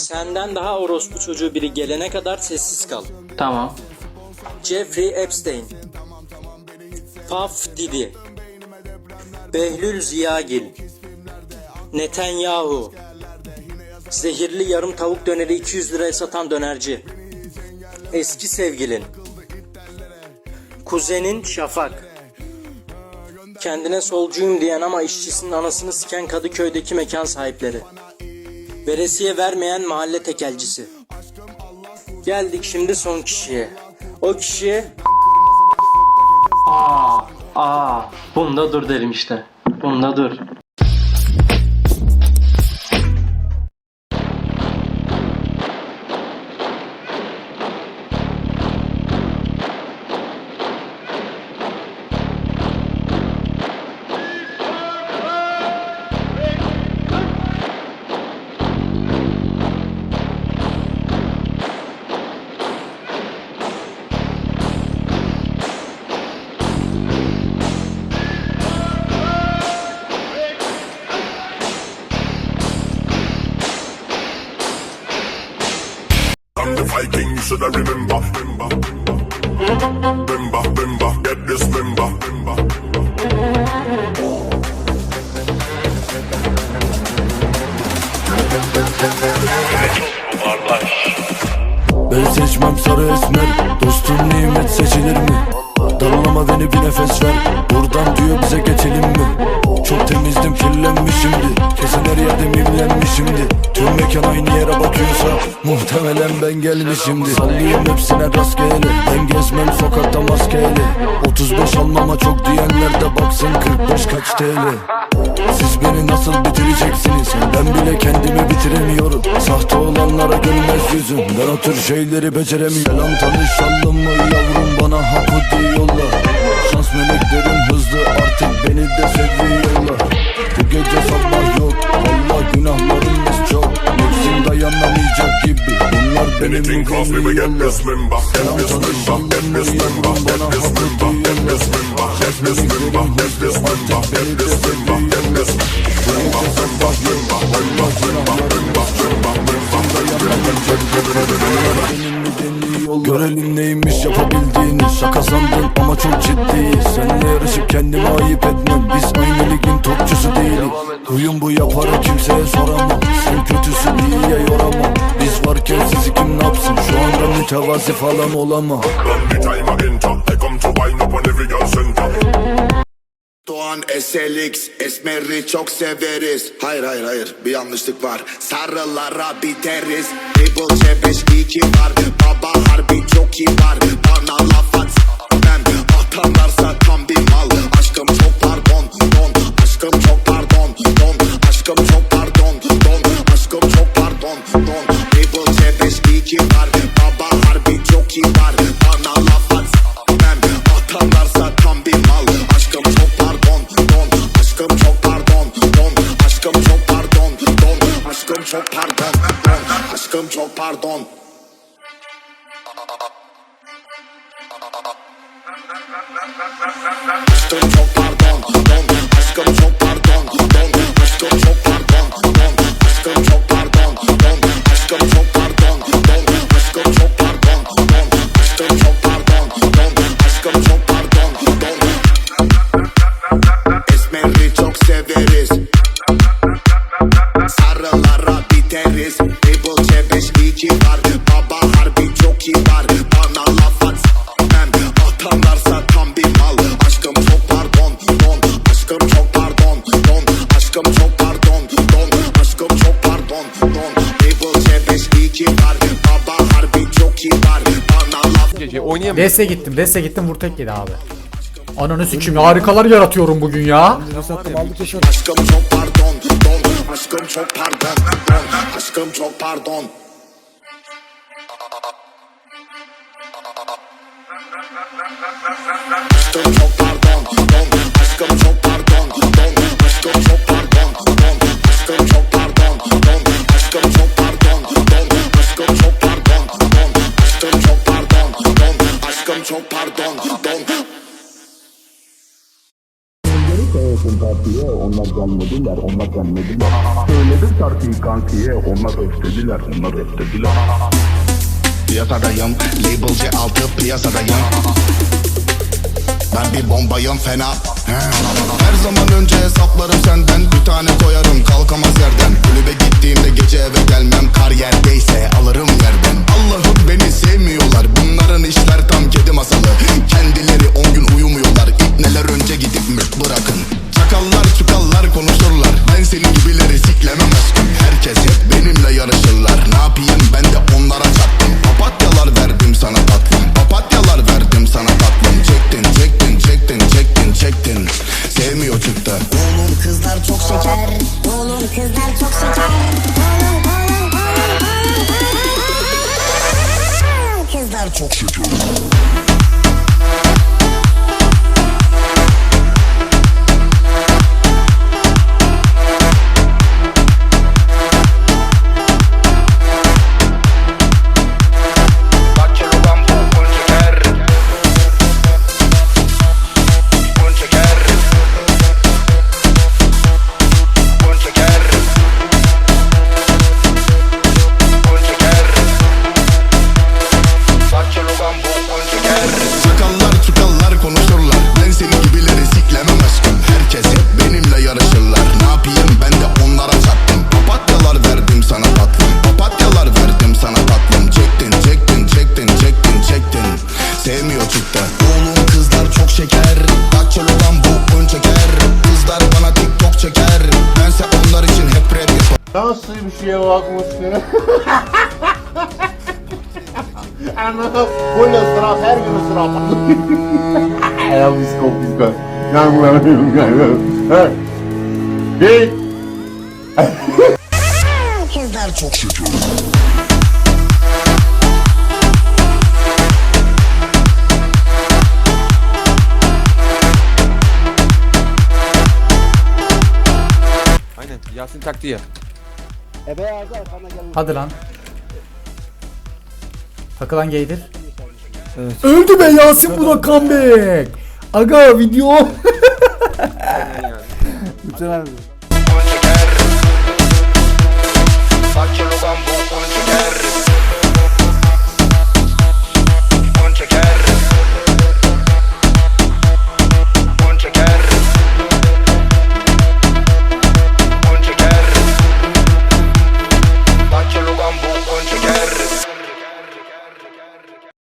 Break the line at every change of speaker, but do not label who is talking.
Senden daha orospu çocuğu biri gelene kadar sessiz kal.
Tamam.
Jeffrey Epstein. Puff Diddy. Behlül Ziyagil. Netanyahu. Zehirli yarım tavuk döneri 200 liraya satan dönerci. Eski sevgilin. Kuzenin Şafak. Kendine solcuyum diyen ama işçisinin anasını siken Kadıköy'deki mekan sahipleri. Veresiye vermeyen mahalle tekelcisi. Geldik şimdi son kişiye. O kişi
Aa, aa. Bunda dur derim işte. Bunda dur.
The Viking, you should remember. Remember, remember, remember, get this remember. remember.
Ben seçmem sarı esmer Dostum nimet seçilir mi? Darlama beni bir nefes ver Buradan diyor bize geçelim mi? Çok temizdim kirlenmişimdi Kesin her yerde millenmişimdi Tüm mekan aynı bakıyorsa Muhtemelen ben gelmişimdi Sallayayım hepsine rastgele. Ben gezmem sokakta maskeyle. 35 almama çok diyenler de baksın 45 kaç TL. Siz beni nasıl bitireceksiniz? Ben bile kendimi bitiremiyorum. Sahte olanlara gülmez yüzüm. Ben o tür şeyleri beceremiyorum. Selam tanışalım mı yavrum? Bana hapı diyorlar. Şans meleklerim hızlı artık beni de seviyorlar Bu gece sabah
Anything cost me, we get this member. Get this member, get this member, get this member, get this member, get this member, get this member, get this member, get this member, member, member, member, member,
Görelim neymiş yapabildiğini Şaka ama çok ciddi Seninle yarışıp kendime ayıp etmem. Biz aynı ligin topçusu değiliz. Huyum bu yaparım kimseye soramam. Sen kötüsü iyiye yoramam. Biz varken sizi kim ne yapsın? Şu anda mütevazi falan olamam
Doğan SLX Esmer'i çok severiz. Hayır hayır hayır bir yanlışlık var. Sarılara biteriz. Triple C5 iyi ki var. Baba harbi çok iyi var. Bana laf at Ben atanlarsa tam bir mal. Aşkım çok pardon Don. Aşkım çok pardon Don. Aşkım çok hayatım çok pardon. Aşkım çok pardon Don. Aşkım çok pardon Don. Aşkım çok pardon Don. Triple C5 iyi ki var. Baba harbi çok iyi var. Bana laf
Gece oynayamıyorum.
Dese gittim, dese gittim vur tek yedi abi. Ananı sikeyim harikalar yaratıyorum bugün ya.
Aşkım çok pardon Don. Aşkım çok pardon Don. Aşkım çok pardon. Aşkım çok pardon pardon Don
onlar gelmediler, onlar gelmediler. Söyledim şarkıyı kankiye, onlar öflediler, onlar öflediler.
Piyasadayım Label C6 piyasadayım Ben bir bombayım fena He. Her zaman önce hesaplarım senden Bir tane koyarım kalkamaz yerden Kulübe gittiğimde gece eve gelmem Kar yerdeyse alırım yerden Allah'ım beni sevmiyorlar Bunların işler tam kedi masalı Kendileri on gün uyumuyorlar önce
Nasıl bir şeye bakmışsın? Anladım. Bu ne ıstırap, her gün ıstırap. Ya bisko bisko. Yanlarım yanlarım. Hey!
kızlar çok
Aynen Yasin taktiği yap.
Hadi lan. Takılan gaydir. Öldü be Yasin bu da comeback. Aga video.
Bütün abi.